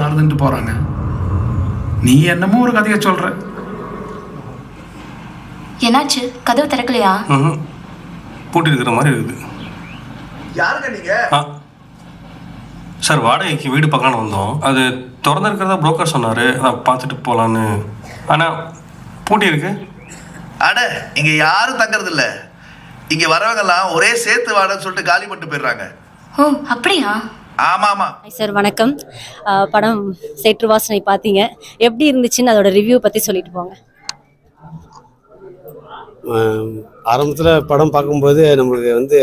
நடந்துட்டு போறாங்க. நீ என்னமோ ஒரு கதையை சொல்ற. என்னாச்சு? கதவு திறக்கலையா. பூட்டி இருக்கிற மாதிரி இருக்குது. யாருங்க நீங்க? ஆ. சார் வாடகைக்கு வீடு பார்க்கலான்னு வந்தோம். அது திறந்துருக்கிறதா புரோக்கர் சொன்னார். நான் பார்த்துட்டு போகலான்னு ஆனால் பூட்டி இருக்கு. அட இங்க யாரும் தங்கறது இல்ல இங்க வரவங்க எல்லாம் ஒரே சேர்த்து வாடன்னு சொல்லிட்டு காலி பண்ணிட்டு போயிடுறாங்க. ஓ அப்படியா? சார் வணக்கம். படம் சேற்று வாசனை பார்த்தீங்க. எப்படி இருந்துச்சுன்னு அதோட ரிவ்யூ பற்றி சொல்லிட்டு போங்க. ஆரம்பத்தில் படம் பார்க்கும்போது நம்மளுக்கு வந்து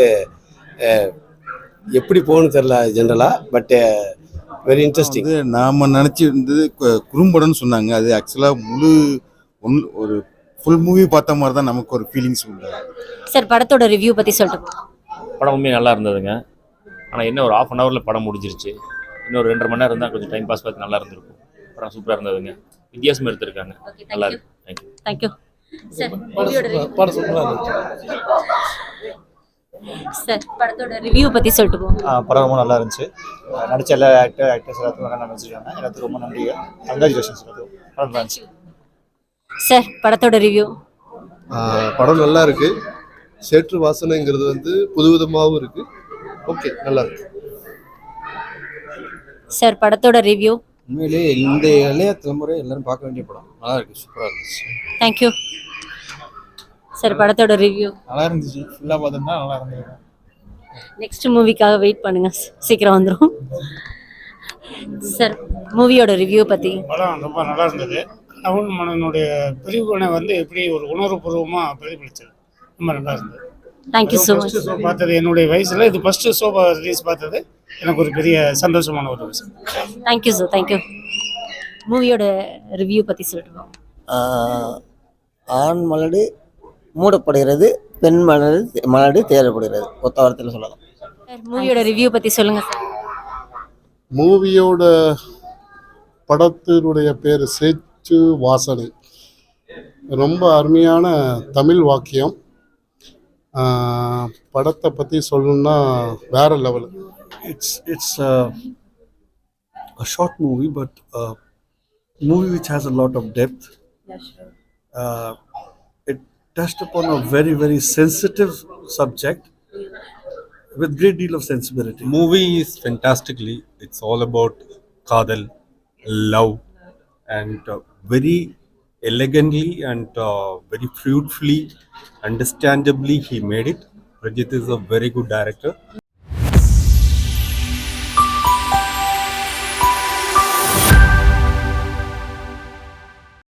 எப்படி போகணும்னு தெரில ஜென்ரலாக பட் வெரி இன்ட்ரெஸ்டிங் நாம நினைச்சு இருந்தது குறும்படம்னு சொன்னாங்க. அது ஆக்சுவலா முழு ஒன் ஒரு ஃபுல் மூவி பார்த்த மாதிரி தான் நமக்கு ஒரு ஃபீலிங்ஸ் உண்டு. சார் படத்தோட ரிவ்யூ பற்றி சொல்லிட்டு படம் உண்மையாக நல்லா இருந்ததுங்க. ஆனால் என்ன ஒரு ஆஃப் அன் ஹவரில் படம் முடிஞ்சிருச்சு. இன்னொரு ரெண்டரை மணி நேரம் இருந்தால் கொஞ்சம் டைம் பாஸ் பார்த்து நல்லா இருந்திருக்கும். படம் சூப்பராக இருந்ததுங்க. வித்தியாசம் எடுத்திருக்காங்க. ஓகே நல்லா இருக்கு. Thank you thank you sir மூவியோட சார் படத்தோட ரிவ்யூ பற்றி சொல்லிட்டு போங்க. படம் ரொம்ப நல்லா இருந்துச்சு. நடிச்ச எல்லா ஆக்டர் ஆக்டர்ஸ் எல்லாத்துக்கும் நல்லா நடிச்சிருக்காங்க. எல்லாத்துக்கும் ரொம்ப நன்றி. கங்க்ராச்சுலேஷன்ஸ் எல்லாத்துக்கும். படம் நல்லா இருந்துச்சு. சார் படத்தோட ரிவ்யூ படம் நல்லா இருக்கு. சேற்று வாசனைங்கிறது வந்து புதுவிதமாகவும் இருக்கு. ஓகே நல்லா இருக்கு. சார் படத்தோட ரிவ்யூ உண்மையிலேயே இந்த இளைய தலைமுறை எல்லாரும் பார்க்க வேண்டிய படம். நல்லா இருக்கு சூப்பராக இருந்துச்சு. தேங்க்யூ சார் படத்தோட ரிவ்யூ நல்லா இருந்துச்சு. ஃபுல்லாக பார்த்துருந்தா நல்லா இருந்தது நெக்ஸ்ட் மூவிக்காக வெயிட் பண்ணுங்க. சீக்கிரம் வந்துடும் சார் மூவியோட ரிவ்யூ பற்றி படம் ரொம்ப நல்லா இருந்தது. நவன் மன்னனுடைய பிரிவுனை வந்து எப்படி ஒரு உணர்வுபூர்வமாக பிரதிபலிச்சது? ரொம்ப நல்லா இருந்தது. தேங்க்யூ ஸோ மச் ஷோ பார்த்தது என்னுடைய வயசுல. இது ஃபர்ஸ்ட் ஷோ ரிலீஸ் பார்த்தது. எனக்கு ஒரு பெரிய சந்தோஷமான ஒரு விஷயம் thank you sir thank you மூவியோட ரிவ்யூ பற்றி சொல்லிட்டு ஆண் மலடு மூடப்படுகிறது பெண் மலடு மலடு தேடப்படுகிறது ஒத்த வார்த்தையில் சொல்லலாம். சார் மூவியோட ரிவ்யூ பற்றி சொல்லுங்கள் சார் மூவியோட படத்தினுடைய பேர் சேற்று வாசனை. ரொம்ப அருமையான தமிழ் வாக்கியம். படத்தை பற்றி சொல்லணும்னா வேற level it's it's a short movie but a movie which has a lot of depth uh, it touched upon a very very sensitive subject with great deal of sensibility movie is fantastically it's all about காதல் love and very elegantly and uh, very fruitfully, understandably, he made it. Rajit is a very good director.